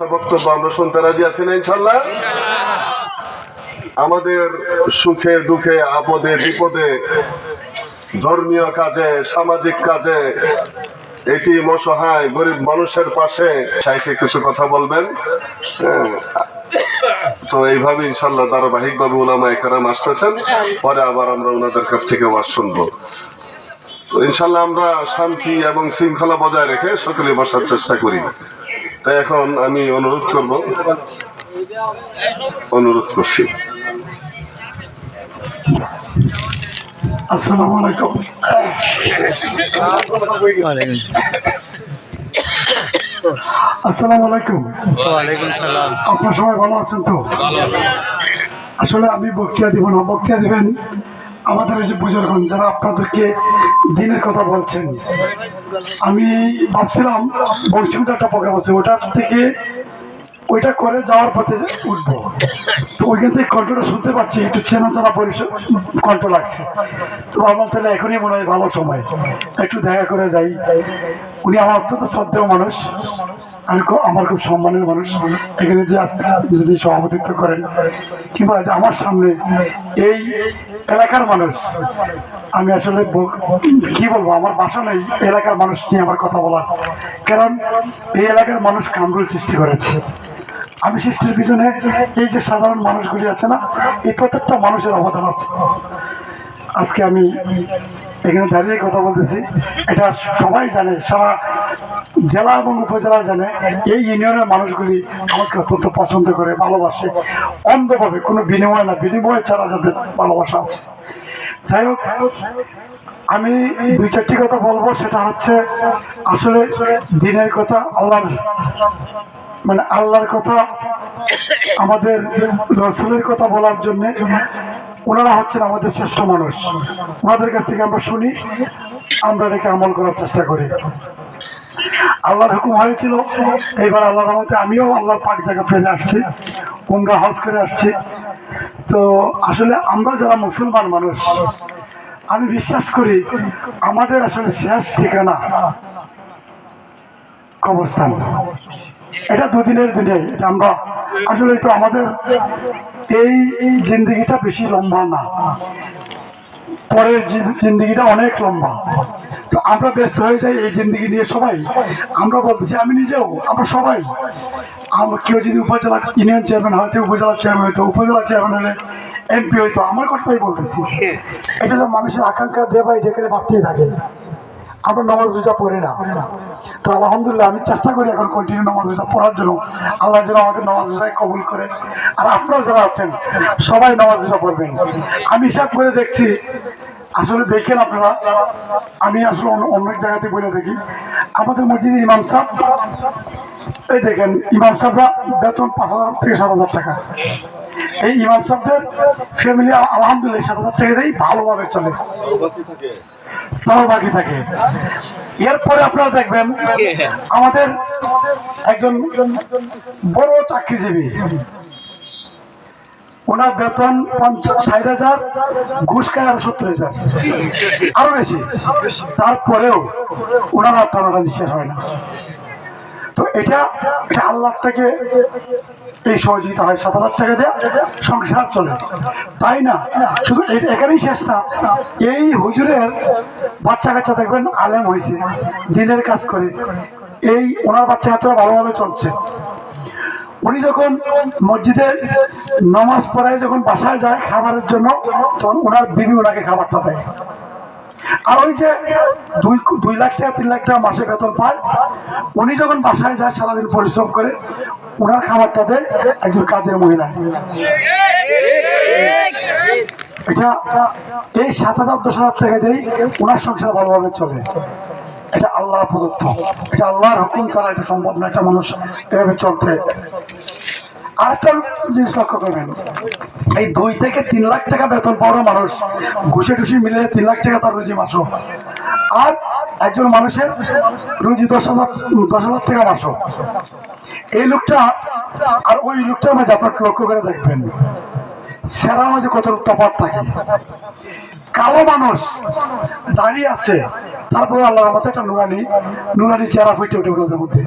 বক্তব্য আমরা শুনতে রাজি আছি না ইনশাল্লাহ আমাদের সুখে দুঃখে আপদে বিপদে ধর্মীয় কাজে সামাজিক কাজে এটি অসহায় গরিব মানুষের পাশে। সাইকে কিছু কথা বলবেন? হ্যাঁ। তো এইভাবে ইনশাল্লাহ ধারাবাহিক ভাবে ওলামা একরাম আসতেছেন। পরে আবার আমরা ওনাদের কাছ থেকে ওয়াজ শুনব। ইনশাল্লাহ আমরা শান্তি এবং শৃঙ্খলা বজায় রেখে সকলে বসার চেষ্টা করি। তাই এখন আমি অনুরোধ করব অনুরোধ করছি। আসসালামু আলাইকুম। আসসালামু আলাইকুম। ওয়ালাইকুম আপনার সবাই ভালো আছেন তো? আসলে আমি বক্তৃতা দিব না বক্তৃতা দিবেন আমাদের যে বুজুর্গন যারা আপনাদেরকে দিনের কথা বলছেন, আমি ভাবছিলাম বৈষ্ণব একটা প্রোগ্রাম আছে, ওটার থেকে ওইটা করে যাওয়ার পথে উঠবো। তো ওইখান থেকে কণ্ঠটা শুনতে পাচ্ছি, একটু চেনা চেনা পরিষদ কণ্ঠ লাগছে। তো ভাবলাম তাহলে এখনই মনে হয় ভালো সময়। একটু দেখা করে যাই। উনি আমার অত্যন্ত শ্রদ্ধেয় মানুষ। আমি আমার খুব সম্মানের মানুষ। এখানে যে আজকে যদি সভাপতিত্ব করেন, কিংবা আমার সামনে এই এলাকার মানুষ, আমি আসলে কি বলব, আমার বাসা নেই, এলাকার মানুষ নিয়ে আমার কথা বলার। কারণ এই এলাকার মানুষ কামরুল সৃষ্টি করেছে। আমি সৃষ্টির পিছনে এই যে সাধারণ মানুষগুলি আছে না, এই প্রত্যেকটা মানুষের অবদান আছে। আজকে আমি এখানে দাঁড়িয়ে কথা বলতেছি। এটা সবাই জানে, সারা জেলা এবং উপজেলা জানে, এই ইউনিয়নের মানুষগুলি আমাকে অত্যন্ত পছন্দ করে, ভালোবাসে। অন্ধভাবে, কোনো বিনিময় না, বিনিময় ছাড়া যাদের ভালোবাসা আছে। যাই হোক, আমি দুই চারটি কথা বলব, সেটা হচ্ছে আসলে দিনের কথা, আল্লাহর মানে আল্লাহর কথা, আমাদের রসুলের কথা বলার জন্য ওনারা হচ্ছেন আমাদের শ্রেষ্ঠ মানুষ। ওনাদের কাছ থেকে আমরা শুনি, আমরা এটাকে আমল করার চেষ্টা করি। আল্লাহর হুকুম হয়েছিল, এইবার আল্লাহর রহমতে আমিও আল্লাহর পাক জায়গা ফেলে আসছি, উমরা হজ করে আসছি। তো আসলে আমরা যারা মুসলমান মানুষ, আমি বিশ্বাস করি আমাদের আসলে শেষ ঠিকানা কবরস্থান। এটা দুদিনের দিনে এটা আমরা আসলে তো আমাদের এই এই জিন্দগিটা বেশি লম্বা না। পরের জিন্দগিটা অনেক লম্বা। তো আমরা ব্যস্ত হয়ে যাই এই জিন্দগি নিয়ে সবাই। আমরা বলতেছি আমি নিজেও আমরা সবাই। আমরা কেউ যদি উপজেলা ইউনিয়ন চেয়ারম্যান হয় কেউ উপজেলা চেয়ারম্যান হইতো উপজেলা চেয়ারম্যান হলে এমপি হইতো আমার কথাই বলতেছি। এটা তো মানুষের আকাঙ্ক্ষা দেবাই ডেকে বাড়তেই থাকে। আমরা নামাজ রোজা পড়ি না। তো আলহামদুলিল্লাহ, আমি চেষ্টা করি এখন কন্টিনিউ নামাজ রোজা পড়ার জন্য। আল্লাহ যেন আমাদের নামাজ রোজায় কবুল করে। আর আপনারা যারা আছেন, সবাই নামাজ রোজা পড়বেন। আমি হিসাব করে দেখছি, আসলে দেখেন আপনারা, আমি আসলে অন্য জায়গাতে বলে দেখি আমাদের মসজিদের ইমাম সাহেব, এই দেখেন, ইমাম সাহেবরা বেতন পাঁচ হাজার থেকে সাত হাজার টাকা। এই ইমাম সাহেবদের ফ্যামিলি আলহামদুলিল্লাহ সাত হাজার টাকা দিয়েই ভালোভাবে চলে। বাকি থাকে। এরপরে আপনারা দেখবেন, আমাদের একজন বড় চাকরিজীবী। ওনার বেতন পঞ্চাশ, ষাট হাজার, ঘুষ খায় আরও সত্তর হাজার। আরও বেশি। তারপরেও ওনার আত্মনাটা নিঃশ্বাস হয় না। তো এটা এটা আল্লাহ থেকে এই সহযোগিতা হয়, সাত হাজার টাকা দেওয়া সংসার চলে। তাই না? শুধু এখানেই শেষ না। এই হুজুরের বাচ্চা কাচ্চা দেখবেন, আলেম হয়েছে, দিনের কাজ করে। এই ওনার বাচ্চা কাচ্চারা ভালোভাবে চলছে। উনি যখন মসজিদে নমাজ পড়ায় যখন বাসায় যায় খাবারের জন্য, তখন ওনার বিবি ওনাকে খাবারটা দেয়। আর ওই যে দুই দুই লাখ টাকা, তিন লাখ টাকা মাসে বেতন পায়। উনি যখন বাসায় যায়, সারাদিন পরিশ্রম করে ওনার খাবারটা দেয় একজন কাজের মহিলা। এটা এই সাত হাজার, দশ হাজার টাকা দিয়ে ওনার সংসার ভালোভাবে চলে। এটা আল্লাহ প্রদত্ত। এটা আল্লাহর হুকুম ছাড়া এটা সম্ভব না একটা মানুষ এভাবে চলতে আরেকটা জিনিস লক্ষ্য করবেন, এই থেকে তিন লাখ টাকা বেতন মানুষ ঘুষে মিলে তিন লাখ টাকা তার রুজি মাসো আর একজন মানুষের রুজি দশ হাজার দশ হাজার টাকা মাসো এই লোকটা, আর ওই আপনার লক্ষ্য করে দেখবেন সেরা মাঝে কত তফাৎ থাকে। কালো মানুষ দাঁড়িয়ে আছে। তারপরে আল্লাহ আমাদের একটা নুরানি নুরানি চেহারা ফুটে উঠে ওদের মধ্যে।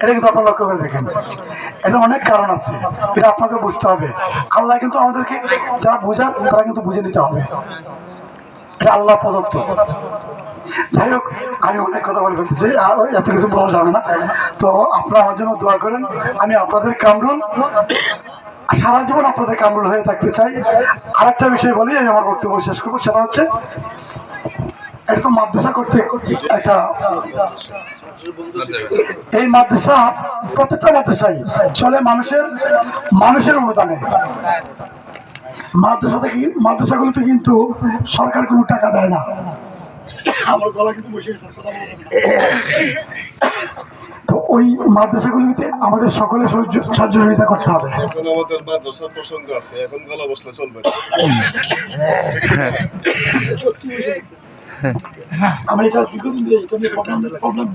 এটা কিন্তু আপনার লক্ষ্য করে দেখেন। এটা অনেক কারণ আছে। এটা আপনাদের বুঝতে হবে। আল্লাহ কিন্তু আমাদেরকে যারা বোঝান তারা কিন্তু বুঝে নিতে হবে। এটা আল্লাহ প্রদত্ত। যাই হোক, আমি অনেক কথা বলে ফেলতেছি। এত কিছু বলা যাবে না। তো আপনারা আমার জন্য দোয়া করেন। আমি আপনাদের কামরুল। সারা জীবন আপনাদের কামরুল হয়ে থাকতে চাই। আর একটা বিষয় বলি, আমি আমার বক্তব্য শেষ করব, সেটা হচ্ছে, এটা তো মাদ্রাসা করতে একটা এই মাদ্রাসা প্রত্যেকটা মাদ্রাসাই চলে মানুষের মানুষের অনুদানে। মাদ্রাসা থেকে, মাদ্রাসাগুলোতে কিন্তু সরকার কোনো টাকা দেয় না। আমার গলা কিন্তু বসে ওই মাদ্রাসাগুলিতে আমাদের সকলে সহযোগ- সহযোগিতা করতে হবে। এখন আমাদের মাদ্রাসার প্রসঙ্গ আছে এখন গলা বসলে চলবে আমি এটা দীর্ঘদিন নিয়ে প্রবলেম প্রবলেম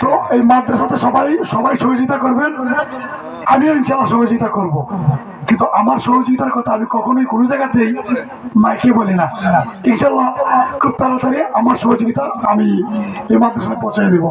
তো এই মাদ্রাসাতে সবাই সবাই সহযোগিতা করবেন। আমিও ইনশাল্লাহ সহযোগিতা করব। কিন্তু আমার সহযোগিতার কথা আমি কখনোই কোনো জায়গাতেই মাইকে বলি না। ইনশাল্লাহ খুব তাড়াতাড়ি আমার সহযোগিতা আমি এই মাদ্রাসায় পৌঁছে দেবো।